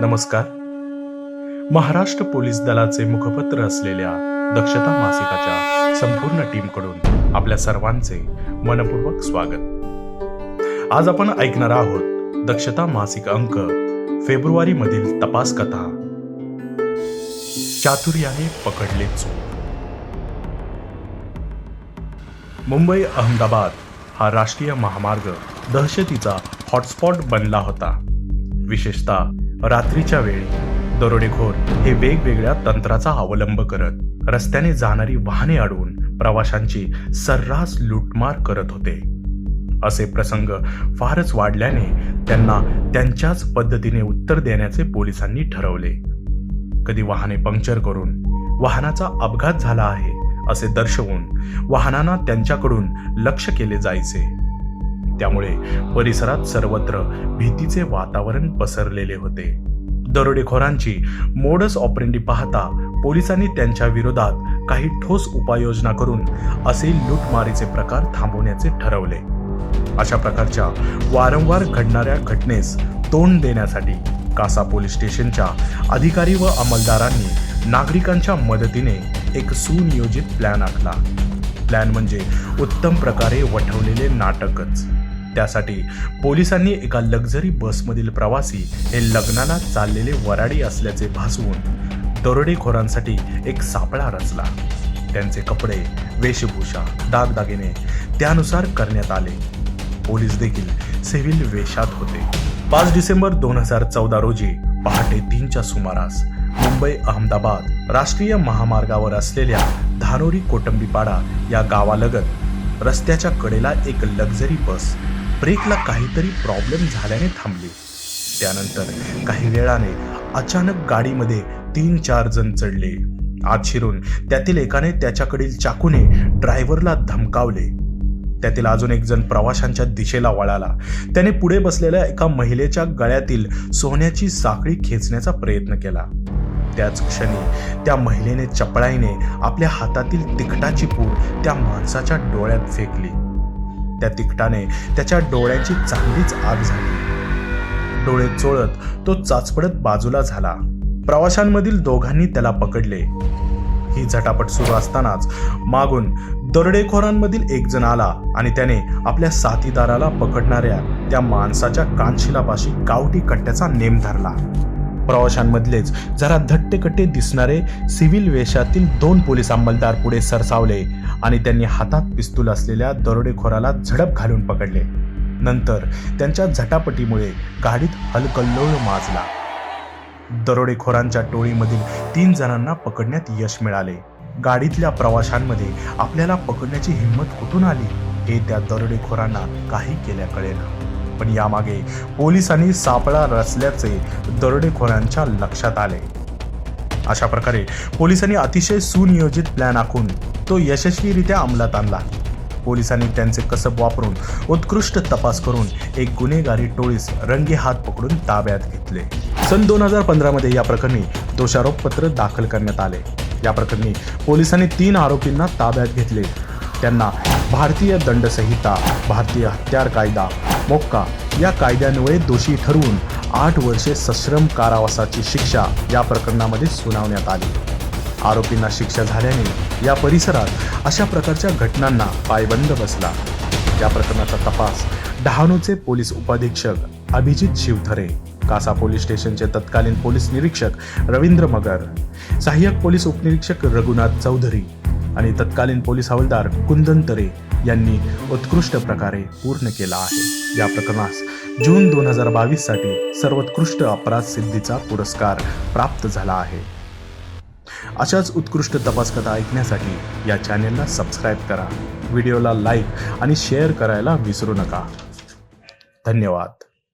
नमस्कार. महाराष्ट्र पोलीस दलाचे मुखपत्र असलेल्या दक्षता मासिकाच्या संपूर्ण टीमकडून आपल्या सर्वांचे मनपूर्वक स्वागत. आज आपण ऐकणार आहोत दक्षता मासिक अंक फेब्रुवारी मधील तपास कथा. चातुर्याने पकडले चोर मुंबई अहमदाबाद हा राष्ट्रीय महामार्ग दहशतीचा हॉटस्पॉट बनला होता. विशेषतः रात्रीच्या वेळी दरोडेखोर हे वेगवेगळ्या तंत्राचा अवलंब करत रस्त्याने जाणारी वाहने अडवून प्रवाशांची सर्रास लूटमार करत होते. असे प्रसंग फारच वाढल्याने त्यांना त्यांच्याच पद्धतीने उत्तर देण्याचे पोलिसांनी ठरवले. कधी वाहने पंक्चर करून वाहनाचा अपघात झाला आहे असे दर्शवून वाहनांना त्यांच्याकडून लक्ष केले जायचे. त्यामुळे परिसरात सर्वत्र भीतीचे वातावरण पसरलेले होते. दरोडेखोरांची मोडस ऑपरेंडी पाहता पोलिसांनी त्यांच्या विरोधात काही ठोस उपाययोजना करून असे लूटमारीचे प्रकार थांबवण्याचे ठरवले. अशा प्रकारच्या वारंवार घडणाऱ्या घटनेस तोंड देण्यासाठी कासा पोलीस स्टेशनच्या अधिकारी व अंमलदारांनी नागरिकांच्या मदतीने एक सुनियोजित प्लॅन आखला. प्लॅन म्हणजे उत्तम प्रकारे वठवलेले नाटकच. त्यासाठी पोलिसांनी एका लक्झरी बसमधील प्रवासी हे लग्नाला चाललेले वराडी असल्याचे भासवून दरोडेखोरांसाठी एक सापळा रचला. त्यांचे कपडे वेशभूषा दागदागिने त्यानुसार करण्यात आले. पोलीस देखील सिव्हिल वेशात होते. पाच डिसेंबर दोन हजार चौदा रोजी पहाटे तीनच्या सुमारास मुंबई अहमदाबाद राष्ट्रीय महामार्गावर असलेल्या धानोरी कोटंबीपाडा या गावालगत रस्त्याच्या कडेला एक लक्झरी बस ब्रेकला काहीतरी प्रॉब्लेम झाल्याने थांबली. त्यानंतर काही वेळाने अचानक गाडीमध्ये तीन चार जण चढले. आत शिरून त्यातील एकाने त्याच्याकडील चाकूने ड्रायव्हरला धमकावले. त्यातील अजून एक जण प्रवाशांच्या दिशेला वळाला. त्याने पुढे बसलेल्या एका महिलेच्या गळ्यातील सोन्याची साखळी खेचण्याचा प्रयत्न केला. त्याच क्षणी त्या महिलेने चपळाईने आपल्या हातातील तिखटाची पूड त्या माणसाच्या डोळ्यात फेकली. त्या तिखटाने त्याच्या डोळ्याची चांगलीच आग झाली. डोळे चोळत तो चाचपडत बाजूला झाला. प्रवाशांमधील दोघांनी त्याला पकडले. ही झटापट सुरू असतानाच मागून दरोडेखोरांमधील एक जण आला आणि त्याने आपल्या साथीदाराला पकडणाऱ्या त्या माणसाच्या कानशिलापाशी गावठी कट्ट्याचा नेम धरला. प्रवाशांमधलेच जरा धट्टेकट्टे दिसणारे सिव्हिल वेशातील दोन पोलीस अंमलदार पुढे सरसावले आणि त्यांनी हातात पिस्तूल असलेल्या दरोडेखोराला झडप घालून पकडले. नंतर त्यांच्या झटापटीमुळे गाडीत हलकल्लोळ माजला. दरोडेखोरांच्या टोळीमधील तीन जणांना पकडण्यात यश मिळाले. गाडीतल्या प्रवाशांमध्ये आपल्याला पकडण्याची हिंमत कुठून आली हे त्या दरोडेखोरांना काही केल्या कळेना. पण यामागे पोलिसांनी सापळा रचल्याचे दरोडेखोरांच्या लक्षात आले. अशा प्रकारे पोलिसांनी अतिशय सुनियोजित प्लॅन आखून तो यशस्वीरित्या अंमलात आणला. पोलिसांनी त्यांचे कसब वापरून उत्कृष्ट तपास करून एक गुन्हेगारी टोळीस रंगे हात पकडून ताब्यात घेतले. सन दोन हजार पंधरामध्ये या प्रकरणी दोषारोपपत्र दाखल करण्यात आले. या प्रकरणी पोलिसांनी तीन आरोपींना ताब्यात घेतले. त्यांना भारतीय दंडसंहिता भारतीय हत्यार कायदा मोक्का या कायद्यान्वये दोषी ठरवून आठ वर्षे सश्रम कारावासाची शिक्षा या प्रकरणामध्ये सुनावण्यात आली. आरोपींना शिक्षा झाल्याने या परिसरात अशा प्रकारच्या घटनांना पायबंद बसला. या प्रकरणाचा तपास डहाणूचे पोलीस उपाधीक्षक अभिजित शिवथरे कासा पोलीस स्टेशनचे तत्कालीन पोलीस निरीक्षक रवींद्र मगर सहाय्यक पोलीस उपनिरीक्षक रघुनाथ चौधरी आणि तत्कालीन पोलीस हवालदार कुंदन तरे यांनी उत्कृष्ट प्रकारे पूर्ण केला आहे. या प्रकरणास जून दोन हजार बावीससाठी सर्वोत्कृष्ट अपराध सिद्धीचा पुरस्कार प्राप्त झाला आहे. अशाच उत्कृष्ट तपास कथा ऐकण्यासाठी या चॅनेलला सबस्क्राईब करा. व्हिडिओला लाईक आणि शेअर करायला विसरू नका. धन्यवाद.